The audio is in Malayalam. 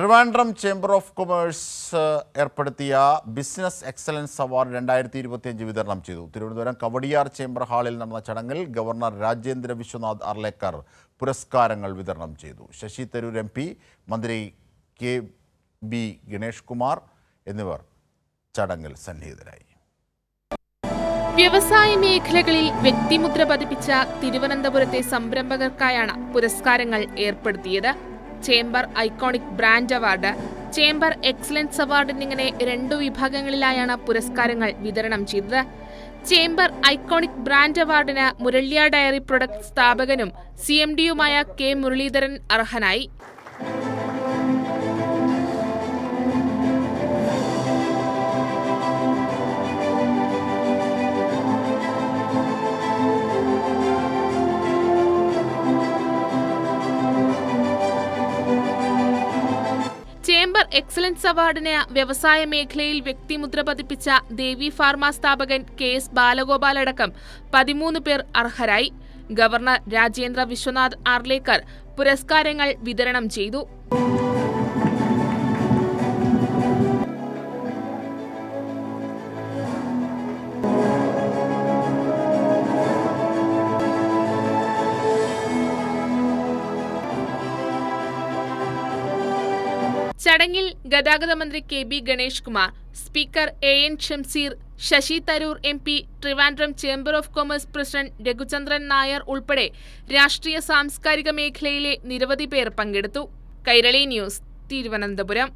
ട്രിവാൻഡ്രം ചേംബർ ഓഫ് കൊമേഴ്സ് ഏർപ്പെടുത്തിയ ബിസിനസ് എക്സലൻസ് അവാർഡ് രണ്ടായിരത്തി ഇരുപത്തിയഞ്ച് വിതരണം ചെയ്തു. തിരുവനന്തപുരം കവടിയാർ ചേംബർ ഹാളിൽ നടന്ന ചടങ്ങിൽ ഗവർണർ രാജേന്ദ്ര വിശ്വനാഥ് അർലേക്കർ പുരസ്കാരങ്ങൾ വിതരണം ചെയ്തു. ശശി തരൂർ എം പി മന്ത്രി കെ ബി ഗണേഷ് കുമാർ എന്നിവർ ചടങ്ങിൽ സന്നിഹിതരായി. വ്യവസായ മേഖലകളിൽ വ്യക്തിമുദ്ര പതിപ്പിച്ച തിരുവനന്തപുരത്തെ സംരംഭകർക്കായാണ് പുരസ്കാരങ്ങൾ ഏർപ്പെടുത്തിയത്. Chamber iconic brand award. Chamber excellence award എന്നിങ്ങനെ രണ്ടു വിഭാഗങ്ങളിലായാണ് പുരസ്കാരങ്ങൾ വിതരണം ചെയ്തത്. ചേംബർ ഐക്കോണിക് ബ്രാൻഡ് അവാർഡിന് മുരളിയ ഡയറി പ്രൊഡക്ട് സ്ഥാപകനും സി എം ഡിയുമായ കെ മുരളീധരൻ അർഹനായി. ചേംബർ എക്സലൻസ് അവാർഡിന് വ്യവസായ മേഖലയിൽ വ്യക്തിമുദ്ര പതിപ്പിച്ച ദേവി ഫാർമ സ്ഥാപകൻ കെ എസ് ബാലഗോപാൽ അടക്കം പതിമൂന്ന് പേർ അർഹരായി. ഗവർണർ രാജേന്ദ്ര വിശ്വനാഥ് ആർലേക്കർ പുരസ്കാരങ്ങൾ വിതരണം ചെയ്തു. ചടങ്ങിൽ ഗതാഗത മന്ത്രി K B Ganesh Kumar speaker A N Shamseer Shashi Tharoor M P Trivandrum chamber of commerce president Raghuchandran Nair ഉൾപ്പെടെ രാഷ്ട്രീയ സാംസ്കാരിക മേഖലയിലെ നിരവധി പേർ പങ്കെടുത്തു. കൈരളി ന്യൂസ് തിരുവനന്തപുരം.